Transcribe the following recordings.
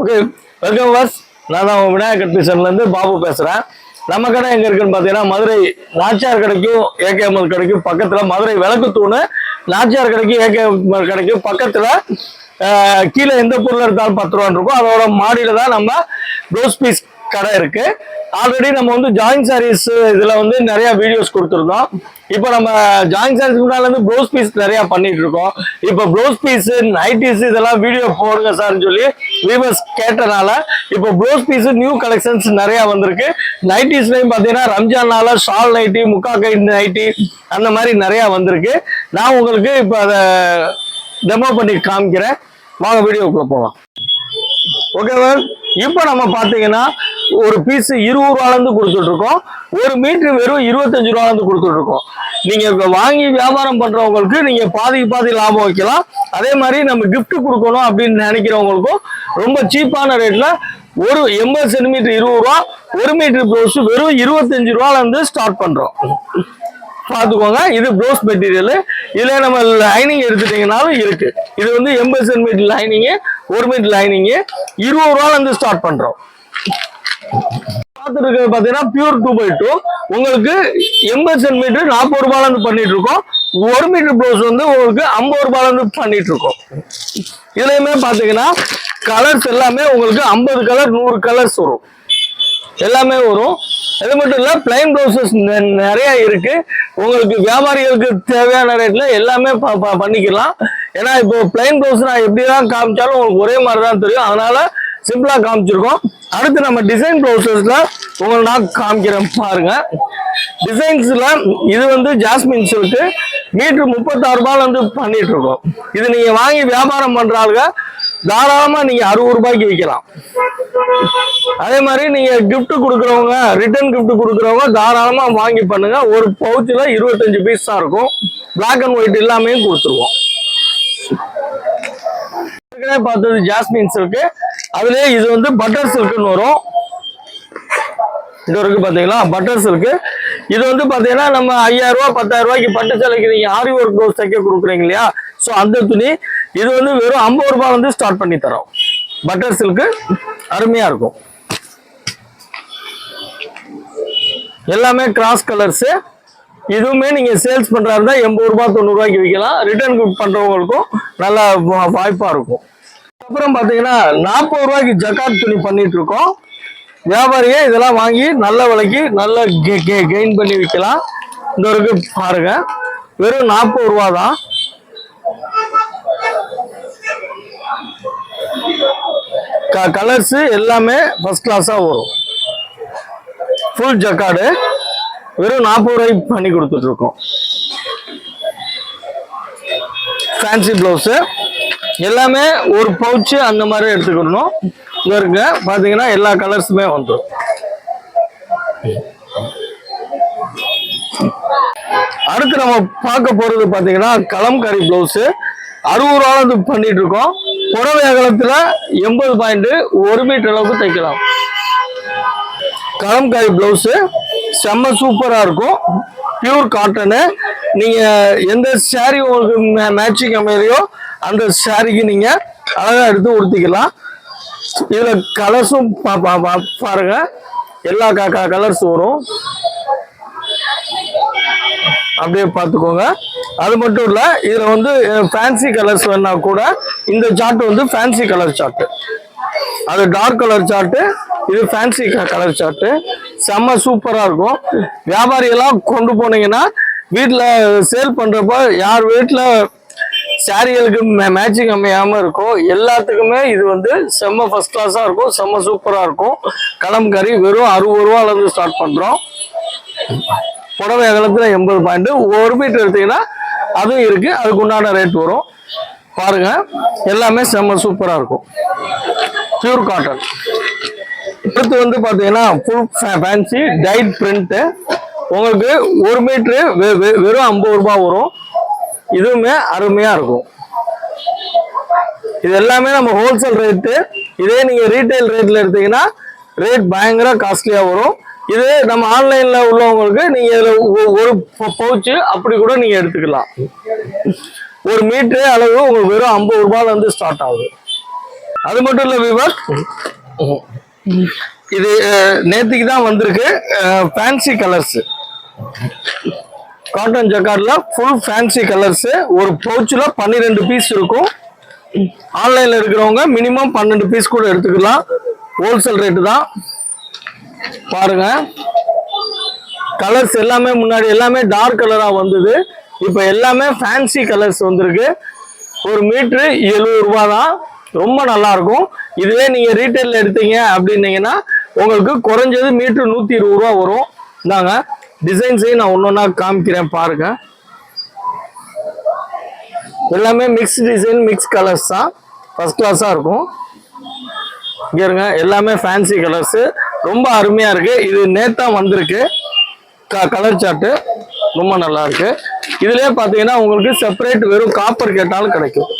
Okay welcome was நான் தான் விநாயகர் டியூஷன்லேருந்து பாபு பேசுகிறேன் நம்ம கடை எங்கே இருக்குன்னு பார்த்தீங்கன்னா மதுரை நாச்சியார் கடைக்கும் ஏகேஎம்எல் கடைக்கும் பக்கத்தில் மதுரை விளக்கு தூணு நாச்சியார் கடைக்கும் ஏகேஎம்எல் கடைக்கும் பக்கத்தில் கீழே எந்த பொருள் எடுத்தாலும் பத்து ரூபான்னு இருக்கும். அதோட மாடியில் தான் நம்ம ப்ளவுஸ் பீஸ் கடை இருக்கு. ஆல்ரெடி நம்ம வந்து ஜாயின் சாரீஸ் இதில் வந்து நிறைய வீடியோஸ் கொடுத்துருந்தோம். இப்போ நம்ம ஜாயின் சாரீஸ் முன்னால இருந்து ப்ளவுஸ் பீஸ் நிறைய பண்ணிட்டு இருக்கோம். இப்போ ப்ளவுஸ் பீஸ் நைட்டிஸ் இதெல்லாம் வீடியோ போடுங்க சார்னு சொல்லி வியூவர்ஸ் கேட்டனால இப்போ ப்ளவுஸ் பீஸ் நியூ கலெக்ஷன்ஸ் நிறைய வந்திருக்கு. நைட்டிஸ்லயும் பார்த்தீங்கன்னா ரம்ஜான்னால ஷால் நைட்டி முக்கா கை நைட்டி அந்த மாதிரி நிறைய வந்திருக்கு. நான் உங்களுக்கு இப்போ அதை டெமோ பண்ணி காமிக்கிறேன். வாங்க வீடியோக்குள்ள போகலாம் ஓகேவா இப்போ நம்ம பார்த்தீங்கன்னா ஒரு பீஸ் இருபது ரூபாலேருந்து கொடுத்துட்டு இருக்கோம் ஒரு மீட்ரு வெறும் இருபத்தஞ்சு ரூபாலேருந்து கொடுத்துட்டு இருக்கோம் நீங்க வாங்கி வியாபாரம் பண்றவங்களுக்கு நீங்க பாதிக்கு பாதி லாபம் வைக்கலாம். அதே மாதிரி நம்ம கிஃப்ட் கொடுக்கணும் அப்படின்னு நினைக்கிறவங்களுக்கும் ரொம்ப சீப்பான ரேட்ல ஒரு எண்பது சென்டிமீட்டர் இருபது ரூபா ஒரு மீட்டர் ப்ளவுஸ் வெறும் இருபத்தஞ்சு ரூபால இருந்து ஸ்டார்ட் பண்றோம். பார்த்துக்கோங்க இது ப்ளவுஸ் மெட்டீரியல் இதில் நம்ம லைனிங் எடுத்துட்டீங்கனாலும் இருக்கு. இது வந்து எண்பது சென்டிமீட்டர் லைனிங்கு ஒரு மீட்டர் லைனிங்கு இருபது ரூபால இருந்து ஸ்டார்ட் பண்ணுறோம் பார்த்துருக்கிறது பார்த்தீங்கன்னா பியூர் டூ பை டூ உங்களுக்கு எண்பது சென்டிமீட்டர் நாற்பது ரூபாயில இருந்து பண்ணிட்டு இருக்கோம் ஒரு மீட்டர் ப்ளவுஸ் வந்து உங்களுக்கு ஐம்பது ரூபாயில இருந்து பண்ணிட்டு இருக்கோம் இதுலயுமே பார்த்தீங்கன்னா கலர்ஸ் எல்லாமே உங்களுக்கு ஐம்பது கலர் நூறு கலர்ஸ் வரும். எல்லாமே வரும். அது மட்டும் இல்ல பிளைன் ப்ளவுசஸ் நிறைய இருக்கு. உங்களுக்கு வியாபாரிகளுக்கு தேவையான ரேட்ல எல்லாமே ப- ப- பண்ணிக்கலாம். ஏன்னா இப்போ பிளைன் ப்ளவுஸ் நான் எப்படி தான் காமிச்சாலும் உங்களுக்கு ஒரே மாதிரி தான் தெரியும். அதனால சிம்பிளா காமிச்சிருக்கோம். அடுத்து நம்ம டிசைன் ப்ளவுசஸ்ல உங்களுக்கு நான் காமிக்கிறேன் பாருங்க. டிசைன்ஸ்ல இது வந்து ஜாஸ்மின் சில்க்கு மீட்டர் முப்பத்தாறு ரூபாயில வந்து பண்ணிட்டு இருக்கோம் இது நீங்க வாங்கி வியாபாரம் பண்ற ஆளுங்க தாராளமா நீங்க அறுபது ரூபாய்க்கு விற்கலாம் அதே மாதிரி நீங்க கிஃப்ட் கொடுக்குறவங்க ரிட்டர்ன் கிஃப்ட் கொடுக்குறவங்க தாராளமா வாங்கி பண்ணுங்க. ஒரு பவுச்சில் இருபத்தஞ்சு பீஸ் தான் இருக்கும். பிளாக் அண்ட் ஒயிட் எல்லாமே கொடுத்துருவோம். ஏற்கனவே பார்த்தது ஜாஸ்மின் சில்க்கு அதுலயே இது வந்து பட்டர் சில்க்குன்னு வரும். இது இருக்கு பாத்தீங்களா? பட்டர் சில்க்கு இது வந்து பாத்தீங்கன்னா நம்ம ஐயாயிரம் ரூபாய் பத்தாயிரம் ரூபாய்க்கு பட்டு சேலைக்கு நீங்கள் ஆரி ஒர்க் ப்ளவுஸ் தைக்க கொடுக்குறீங்க இல்லையா? ஸோ அந்த துணி இது வந்து வெறும் ஐம்பது ரூபாய் வந்து ஸ்டார்ட் பண்ணி தரோம். பட்டர் சில்க்கு அருமையா இருக்கும். எல்லாமே கிராஸ் கலர்ஸ் இதுவுமே நீங்க சேல்ஸ் பண்றா எண்பது ரூபாய் தொண்ணூறு ரூபாய்க்கு விற்கலாம் ரிட்டர்ன் கிஃப்ட் பண்றவங்களுக்கும் நல்ல வா- வாய்ப்பா இருக்கும். அப்புறம் பாத்தீங்கன்னா நாற்பது ரூபாய்க்கு ஜக்காத் துணி பண்ணிட்டு இருக்கோம் வியாபாரியே இதெல்லாம் வாங்கி நல்ல விலைக்கு நல்ல கெயின் பண்ணி விற்கலாம் இந்த வரைக்கும் பாருங்க. வெறும் நாற்பது ரூபா தான் கலர்ஸ் எல்லாமே ஃபர்ஸ்ட் கிளாஸா வரும். Full jacquard. வெறும் நாற்பது ரூபாய்க்கு பண்ணி கொடுத்துட்டு இருக்கோம் ஃபேன்சி ப்ளவுஸு எல்லாமே ஒரு பவுச்சு அந்த மாதிரி எடுத்துக்கணும். இங்க இருங்க. பார்த்தீங்கன்னா எல்லா கலர்ஸுமே வந்துடும் அடுத்து நம்ம பார்க்க போறது பார்த்தீங்கன்னா கலம்காரி ப்ளவுஸு அறுபது ரூபாய் பண்ணிட்டு இருக்கோம். புடவை அகலத்தில் எண்பது பாயிண்ட் ஒரு மீட்டர் அளவுக்கு தைக்கலாம். கலம்காரி ப்ளவுஸு செம்ம சூப்பராக இருக்கும். பியூர் காட்டனு நீங்கள் எந்த saree உங்களுக்கு மேட்சிங் அமையலையோ அந்த சாரிக்கு நீங்கள் அழகாக எடுத்து உடுத்திக்கலாம். இதில் கலர்ஸும் பா பா- பாருங்க. எல்லா காக்கா கலர்ஸ் வரும். அப்படியே பார்த்துக்கோங்க. அது மட்டும் இல்லை இதில் வந்து ஃபேன்சி கலர்ஸ் வேணா கூட இந்த சார்ட் வந்து ஃபேன்சி கலர் சார்ட்டு அது டார்க் கலர் சார்ட்டு இது ஃபேன்சி கலர் சார்ட்டு செம்ம சூப்பராக இருக்கும். வியாபாரியெல்லாம் கொண்டு போனீங்கன்னா வீட்டில் சேல் பண்ணுறப்ப யார் வீட்டில் சாரிகளுக்கு மேட்சிங் அமையாமல் இருக்கும். எல்லாத்துக்குமே இது வந்து செம்ம ஃபர்ஸ்ட் கிளாஸா இருக்கும். செம்ம சூப்பராக இருக்கும். கலம்கறி வெறும் அறுபது ரூபாலேருந்து ஸ்டார்ட் பண்ணுறோம் புடவை அகலத்துல எண்பது பாயிண்ட் ஒரு மீட்டர் எடுத்தீங்கன்னா அதுவும் இருக்கு. அதுக்கு உண்டான ரேட் வரும். பாருங்க. எல்லாமே செம்ம சூப்பரா இருக்கும். பியூர் காட்டன் அடுத்து வந்து பாத்தீங்கன்னா ஃபுல் ஃபேன்சி டைட் பிரிண்ட்டு உங்களுக்கு ஒரு மீட்ரு வெறும் ஐம்பது ரூபாய் வரும். இதுவுமே அருமையா இருக்கும். இது எல்லாமே நம்ம ஹோல்சேல் ரேட்டு இதே நீங்க ரீட்டைல் ரேட்ல எடுத்தீங்கன்னா ரேட் பயங்கர காஸ்ட்லியா வரும். இது நம்ம ஆன்லைன்ல உள்ளவங்களுக்கு நீங்க இதுல ஒரு பவுச்சு அப்படி கூட நீங்க எடுத்துக்கலாம். ஒரு மீட்டரே அளவு உங்களுக்கு வெறும் ஐம்பது ரூபாயில இருந்து ஸ்டார்ட் ஆகுது. அது மட்டும் இல்ல விவர் இது நேற்றுக்கு நேத்திக்கு தான் வந்திருக்கு ஃபேன்சி கலர்ஸ் காட்டன் ஜக்கார்ட்ல ஃபுல் ஃபேன்சி கலர்ஸ் ஒரு பவுச்சில் பன்னிரெண்டு பீஸ் இருக்கும். ஆன்லைனில் இருக்கிறவங்க மினிமம் பன்னெண்டு பீஸ் கூட எடுத்துக்கலாம். ஹோல்சேல் ரேட்டு தான். பாருங்க. கலர்ஸ் எல்லாமே முன்னாடி எல்லாமே டார்க் கலராக வந்தது. இப்போ எல்லாமே ஃபேன்சி கலர்ஸ் வந்திருக்கு. ஒரு மீட்ரு எழுபது ரூபா தான். ரொம்ப நல்லா இருக்கும். இதுவே நீங்கள் ரீட்டைலில் எடுத்தீங்க அப்படின்னீங்கன்னா உங்களுக்கு குறைஞ்சது மீட்ரு நூற்றி இருபது ரூபா வரும். இந்தாங்க. டிசைன்ஸையும் நான் ஒன்னொன்னா காமிக்கிறேன் பாருங்க. எல்லாமே மிக்ஸ் டிசைன் மிக்ஸ் கலர்ஸ் தான். ஃபஸ்ட் கிளாஸாக இருக்கும். இங்கே இருங்க எல்லாமே ஃபேன்சி கலர்ஸு ரொம்ப அருமையாக இருக்குது இது நேத்தான் வந்திருக்கு. க கலர் சார்ட்டு ரொம்ப நல்லா இருக்குது இதுலேயே பார்த்தீங்கன்னா உங்களுக்கு செப்பரேட் வெறும் காப்பர் கேட்டாலும் கிடைக்கும்.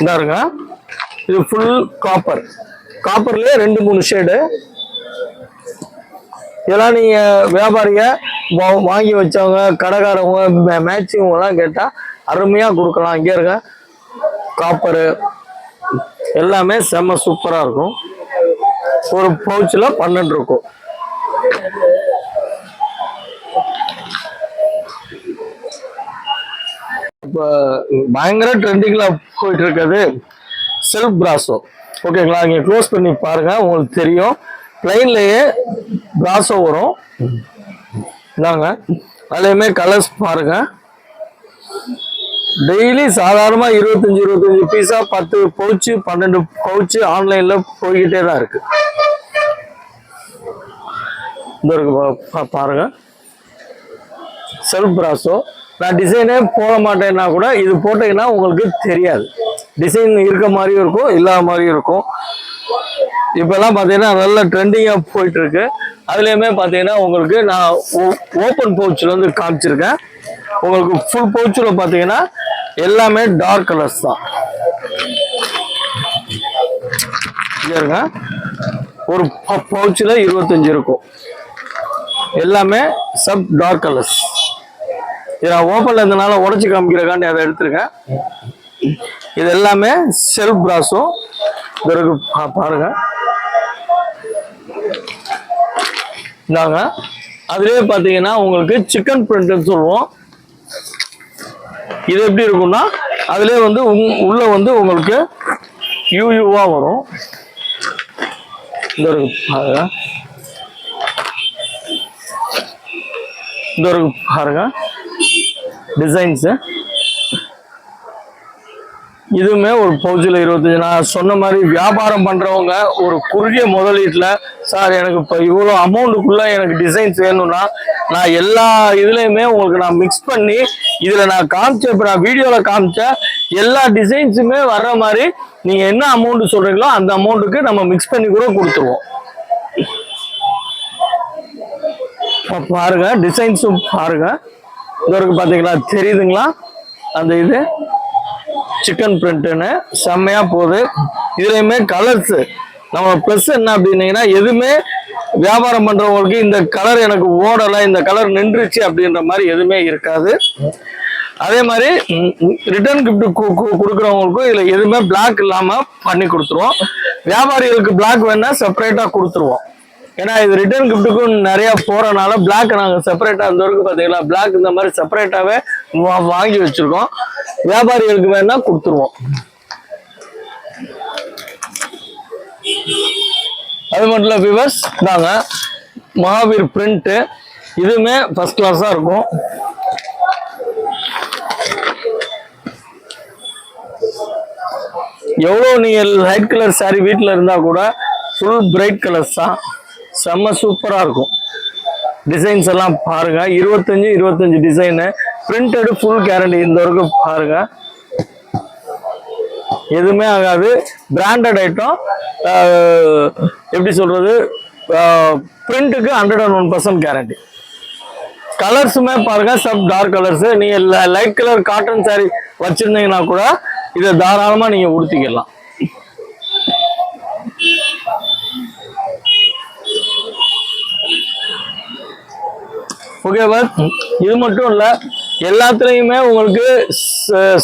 இந்தாருங்க இது ஃபுல் காப்பர் காப்பர்லேயே ரெண்டு மூணு ஷேடு இதெல்லாம் நீங்கள் வியாபாரிங்க வா- வாங்கி வச்சவங்க கடைக்காரவங்க மேட்சிங்கெல்லாம் கேட்டால் அருமையாக கொடுக்கலாம். இங்கே இருக்க காப்பரு எல்லாமே செம்ம சூப்பராக இருக்கும். ஒரு பவுச்சில் பன்னெண்டு இருக்கும். இப்போ பயங்கர ட்ரெண்டிங்கில் போயிட்டு இருக்குது. செல்ஃப் பிராசோ ஓகேங்களா இங்கே க்ளோஸ் பண்ணி பாருங்கள் உங்களுக்கு தெரியும். பிளைன்லயே பிராசோ வரும். இந்தாங்க. அதுலேயுமே கலர்ஸ் பாருங்கள் டெய்லி சாதாரணமாக இருபத்தஞ்சி இருபத்தஞ்சி பீஸா பத்து பவுச்சு பன்னெண்டு பவுச்சு ஆன்லைனில் போய்கிட்டே தான் இருக்கு. இந்த இருக்கு பாருங்கள் பாருங்க. செல்ஃப் பிராசோ நான் டிசைனே போட மாட்டேன்னா கூட இது போட்டீங்கன்னா உங்களுக்கு தெரியாது. டிசைன் இருக்க மாதிரியும் இருக்கும் இல்லாத மாதிரியும் இருக்கும். இப்போல்லாம் பார்த்தீங்கன்னா நல்ல ட்ரெண்டிங்காக போயிட்டுருக்கு. அதுலேயுமே பார்த்தீங்கன்னா உங்களுக்கு நான் ஓப்பன் பவுச்சில் வந்து காமிச்சிருக்கேன். உங்களுக்கு ஃபுல் பவுச்சில் பார்த்தீங்கன்னா எல்லாமே டார்க் கலர்ஸ் தான். இருங்க. ஒரு பவுச்சில் இருபத்தஞ்சு இருக்கும். எல்லாமே சப் டார்க் கலர்ஸ் இதை நான் இருந்தனால உடச்சி காமிக்கிறக்காண்டி அதை எடுத்திருக்கேன். இது எல்லாமே செல்ஃப் பிராஸும் பிறகு பா- பாருங்க. இந்தாங்க. அதுலேயே பார்த்தீங்கன்னா உங்களுக்கு சிக்கன் பிரிண்ட்னு சொல்லுவோம். இது எப்படி இருக்கும்னா அதுலேயே வந்து உம்- உள்ள வந்து உங்களுக்கு யூயூவாக வரும். இந்த இருக்கு பாருங்க. இந்த ஒரு பாருங்க. டிசைன்ஸு இதுவுமே ஒரு பவுச்சில் இருபத்தஞ்சு. நான் சொன்ன மாதிரி வியாபாரம் பண்ணுறவங்க ஒரு குறுகிய முதலீட்டில் சார் எனக்கு இப்போ இவ்வளோ அமௌண்ட்டுக்குள்ளே எனக்கு டிசைன்ஸ் வேணும்னா நான் எல்லா இதுலேயுமே உங்களுக்கு நான் மிக்ஸ் பண்ணி இதில் நான் காமிச்ச இப்போ நான் வீடியோவில் காமிச்ச எல்லா டிசைன்ஸுமே வர்ற மாதிரி நீங்கள் என்ன அமௌண்ட் சொல்கிறீங்களோ அந்த அமௌண்ட்டுக்கு நம்ம மிக்ஸ் பண்ணி கூட கொடுத்துருவோம். இப்ப பாருங்க டிசைன்ஸும் பாருங்க. இதற்கு பார்த்தீங்களா தெரியுதுங்களா? அந்த இது? சிக்கன் பிரிண்ட்டுன்னு செம்மையாக போகுது. இதுலேயுமே கலர்ஸ் நம்ம ப்ளஸ் என்ன அப்படின்னீங்கன்னா எதுவுமே வியாபாரம் பண்ணுறவங்களுக்கு இந்த கலர் எனக்கு ஓடலை இந்த கலர் நின்றுச்சு அப்படின்ற மாதிரி எதுவுமே இருக்காது. அதே மாதிரி ரிட்டர்ன் கிஃப்ட் கொடுக்குறவங்களுக்கும் இதில் எதுவுமே பிளாக் இல்லாமல் பண்ணி கொடுத்துருவோம். வியாபாரிகளுக்கு பிளாக் வேணால் செப்பரேட்டாக கொடுத்துருவோம். ஏன்னா இது ரிட்டர்ன் கிஃப்ட்டுக்கும் நிறைய போறனால பிளாக் நாங்க செப்பரேட்டா அந்த வரைக்கும் பாத்தீங்களா பிளாக் இந்த மாதிரி செப்பரேட்டாவே வாங்கி வச்சிருக்கோம். வியாபாரிகளுக்கு வேணா கொடுத்துருவோம். அது மட்டும் இல்ல விவர்ஸ் தாங்க மகாவீர் பிரிண்ட் இதுவுமே ஃபர்ஸ்ட் கிளாஸா இருக்கும். எவ்வளோ நீங்கள் லைட் கலர் சாரீ வீட்டில் இருந்தால் கூட ஃபுல் பிரைட் கலர்ஸ் தான். செம்ம சூப்பராக இருக்கும். டிசைன்ஸ் எல்லாம் பாருங்க. இருபத்தஞ்சு இருபத்தஞ்சு டிசைனு பிரிண்டடு ஃபுல் கேரண்டி இந்த வரைக்கும் பாருங்க. எதுவுமே ஆகாது. பிராண்டட் ஐட்டம் எப்படி சொல்றது? பிரிண்ட்டுக்கு hundred and one percent guarantee கலர்ஸுமே பாருங்க. சப் டார்க் கலர்ஸ் நீங்க லைட் கலர் காட்டன் சாரி வச்சிருந்தீங்கன்னா கூட இதை தாராளமா நீங்க உடுத்திக்கலாம். ஓகேவா இது மட்டும் இல்லை எல்லாத்துலேயுமே உங்களுக்கு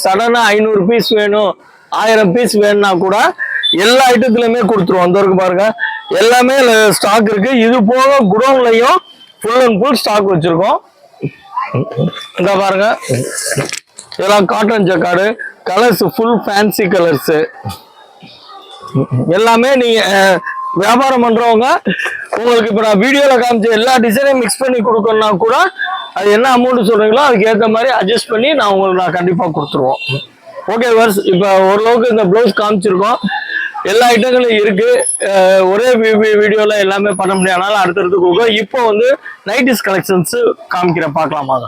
சடனாக ஐநூறு பீஸ் வேணும் ஆயிரம் பீஸ் வேணும்னா கூட எல்லா ஐட்டத்துலையுமே கொடுத்துருவோம். அந்த வரைக்கும் பாருங்க. எல்லாமே ஸ்டாக் இருக்கு. இது போக குடோன்லையும் ஃபுல் அண்ட் ஃபுல் ஸ்டாக் வச்சிருக்கோம். இந்த பாருங்க. இதெல்லாம் cotton jacquard colours full fancy colours எல்லாமே நீங்கள் வியாபாரம் பண்றவங்க உங்களுக்கு இப்ப நான் வீடியோல காமிச்ச எல்லா டிசைனையும் மிக்ஸ் பண்ணி கொடுக்கணும்னா கூட அது என்ன அமௌண்ட் சொல்றீங்களோ அதுக்கு ஏத்த மாதிரி அட்ஜஸ்ட் பண்ணி நான் உங்களுக்கு நான் கண்டிப்பா கொடுத்துருவோம். ஓகே வர்ஸ் இப்ப ஓரளவுக்கு இந்த ப்ளவுஸ் காமிச்சிருக்கோம். எல்லா ஐட்டங்களும் இருக்கு. ஒரே வீடியோல எல்லாமே பண்ண முடியாதனால அடுத்தடுத்து கொடுக்கும் இப்போ வந்து நைட்டிஸ் கலெக்ஷன்ஸ் காமிக்கிறேன். பார்க்கலாமா